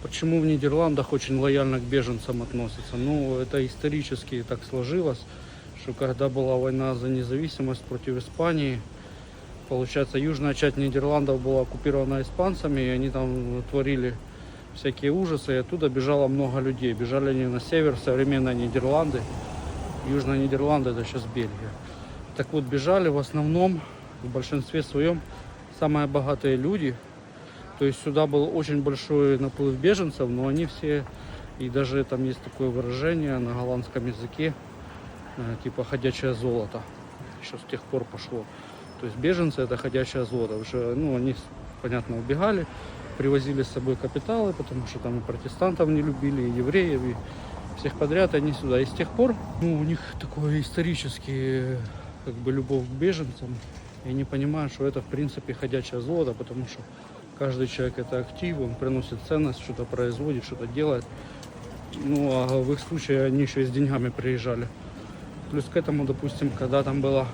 Почему в Нидерландах очень лояльно к беженцам относятся? Ну, это исторически так сложилось, что когда была война за независимость против Испании, получается, южная часть Нидерландов была оккупирована испанцами, и они там творили всякие ужасы, и оттуда бежало много людей. Бежали они на север, современные Нидерланды. Южные Нидерланды это сейчас Бельгия. Так вот, бежали в основном, в большинстве своем, самые богатые люди. То есть сюда был очень большой наплыв беженцев, но они все, и даже там есть такое выражение на голландском языке, э, типа ходячее золото. Еще с тех пор пошло. То есть беженцы это ходячее золото. Уже, ну, они, понятно, убегали, привозили с собой капиталы, потому что там и протестантов не любили, и евреев, и всех подряд они сюда. И с тех пор ну, у них такой исторический как бы любовь к беженцам. И они понимают, что это в принципе ходячее золото, потому что каждый человек это актив, он приносит ценность, что-то производит, что-то делает. Ну а в их случае они еще и с деньгами приезжали. Плюс к этому, допустим, когда там было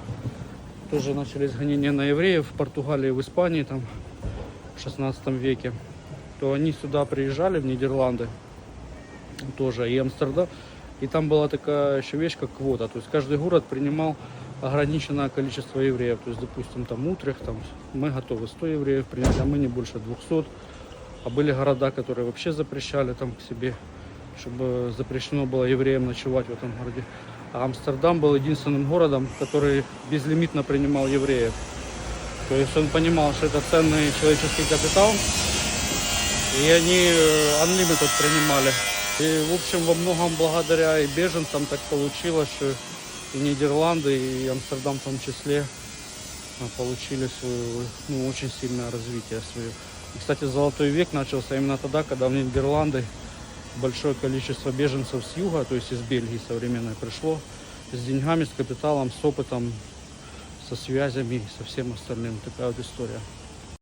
тоже начались гонения на евреев в Португалии, в Испании там в 16 веке, то они сюда приезжали, в Нидерланды, тоже и Амстердам. И там была такая еще вещь, как квота. То есть каждый город принимал ограниченное количество евреев. То есть, допустим, там Утрехт, там, мы готовы 100 евреев принять, а мы не больше 200. А были города, которые вообще запрещали там к себе, чтобы запрещено было евреям ночевать в этом городе. А Амстердам был единственным городом, который безлимитно принимал евреев. То есть он понимал, что это ценный человеческий капитал, и они э, unlimited принимали. И, в общем, во многом благодаря и беженцам так получилось, что и Нидерланды, и Амстердам в том числе а, получили свое, ну, очень сильное развитие свое. И, кстати, золотой век начался именно тогда, когда в Нидерланды большое количество беженцев с юга, то есть из Бельгии современной, пришло с деньгами, с капиталом, с опытом, со связями со всем остальным. Такая вот история.